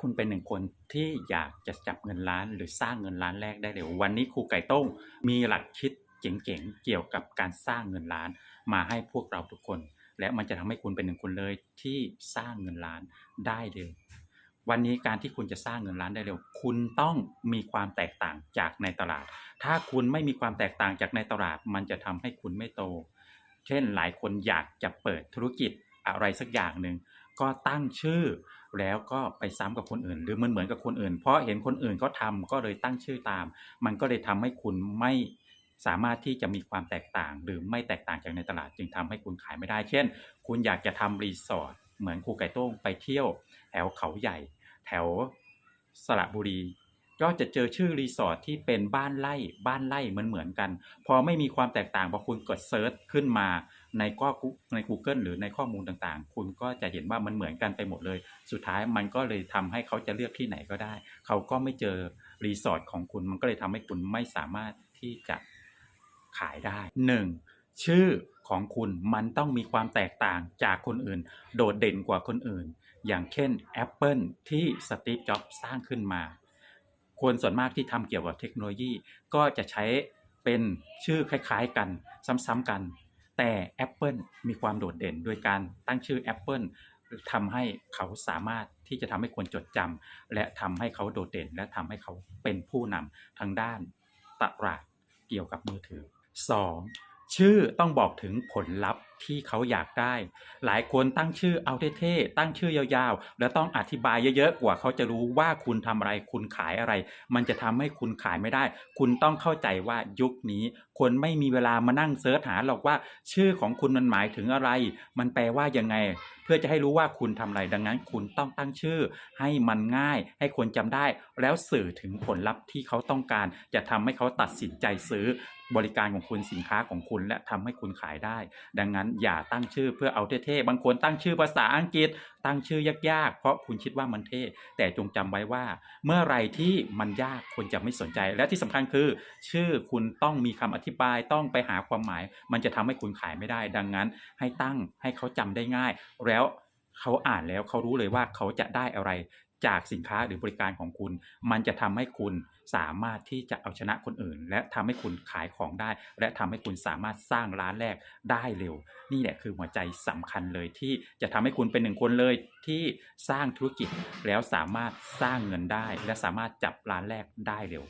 คุณเป็นหนึ่งคนที่อยากจะจับเงินล้านหรือสร้างเงินล้านแรกได้เร็ววันนี้ครูไก่ต้งมีหลักคิดเจ๋งๆเกี่ยวกับการสร้างเงินล้านมาให้พวกเราทุกคน และมันจะทำให้คุณเป็นหนึ่งคนเลยที่สร้างเงินล้านได้เร็ววันนี้การที่คุณจะสร้างเงินล้านได้เร็ว คุณต้องมีความแตกต่างจากในตลาด ถ้าคุณไม่มีความแตกต่างจากในตลาด มันจะทำให้คุณไม่โต เช่นหลายคนอยากจะเปิดธุรกิจอะไรสักอย่างหนึ่ง ก็ตั้งชื่อ แล้วก็ไปซ้ำกับคนอื่น หรือมันเหมือนกับคนอื่น เพราะเห็นคนอื่นเขาทำก็เลยตั้งชื่อตาม มันก็เลยทำให้คุณไม่สามารถที่จะมีความแตกต่างหรือไม่แตกต่างจากในตลาดจึงทำให้คุณขายไม่ได้ เช่น คุณอยากจะทำรีสอร์ทเหมือนครูไก่โต้งไปเที่ยว แถวเขาใหญ่ แถวสระบุรี ก็จะเจอชื่อรีสอร์ทที่เป็นบ้านไร่บ้านไร่เหมือนเหมือนกัน พอไม่มีความแตกต่างพอคุณกดเซิร์ชขึ้นมาในก็ใน Google หรือในข้อมูลต่างๆ คุณก็จะเห็นว่ามันเหมือนกันไปหมดเลย สุดท้ายมันก็เลยทำให้เขาจะเลือกที่ไหนก็ได้ เขาก็ไม่เจอรีสอร์ทของคุณมันก็เลยทำให้คุณไม่สามารถที่จะขายได้ 1. ชื่อของคุณมันต้องมีความแตกต่างจากคนอื่น โดดเด่นกว่าคนอื่น อย่างเช่น Apple ที่สตีฟจ็อบส์สร้างขึ้นมา คนส่วนมากที่ทำเกี่ยวกับเทคโนโลยี ก็จะใช้เป็นชื่อคล้ายๆกันซ้ำๆกัน แต่ Apple มีความโดดเด่น โดยการตั้งชื่อ Apple ทำให้เขาสามารถที่จะทำให้คนจดจำและทำให้เขาโดดเด่น และทำให้เขาเป็นผู้นำทางด้านตลาดเกี่ยวกับมือถือ 2. ชื่อต้องบอกถึงผลลัพธ์ ที่เขาอยากได้ หลายคนตั้งชื่อเอาเท่ๆตั้งชื่อยาวๆ แล้วต้องอธิบายเยอะๆกว่าเขาจะรู้ว่าคุณทำอะไรคุณขายอะไร มันจะทำให้คุณขายไม่ได้ คุณต้องเข้าใจว่ายุคนี้ คนไม่มีเวลามานั่งเสิร์ชหาหรอกว่า ชื่อของคุณมันหมายถึงอะไร มันแปลว่ายังไง เพื่อจะให้รู้ว่าคุณทำอะไรดังนั้น คุณต้องตั้งชื่อ ให้มันง่าย ให้คนจำได้ แล้วสื่อถึงผลลัพธ์ที่เขาต้องการ จะทำให้เขาตัดสินใจซื้อบริการของคุณสินค้าของคุณและทำให้คุณขายได้ ดังนั้นอย่าตั้งชื่อเพื่อเอาเท่ๆ บางคนตั้งชื่อภาษาอังกฤษ ตั้งชื่อยากๆ เพราะคุณคิดว่ามันเท่ แต่จงจำไว้ว่า เมื่อไรที่มันยากคนจะไม่สนใจ และที่สำคัญคือ ชื่อคุณต้องมีคำอธิบายต้องไปหาความหมาย มันจะทำให้คุณขายไม่ได้ ดังนั้น ให้ตั้งให้เขาจำได้ง่าย แล้วเขาอ่านแล้วเขารู้เลยว่าเขาจะได้อะไร จากสินค้าหรือบริการของคุณ มันจะทำให้คุณสามารถที่จะเอาชนะคนอื่น และทำให้คุณขายของได้ และทำให้คุณสามารถสร้างร้านแรกได้เร็ว นี่แหละคือหัวใจสำคัญเลยที่จะทำให้คุณเป็นหนึ่งคนเลยที่สร้างธุรกิจแล้วสามารถสร้างเงินได้ และสามารถจับร้านแรกได้เร็ว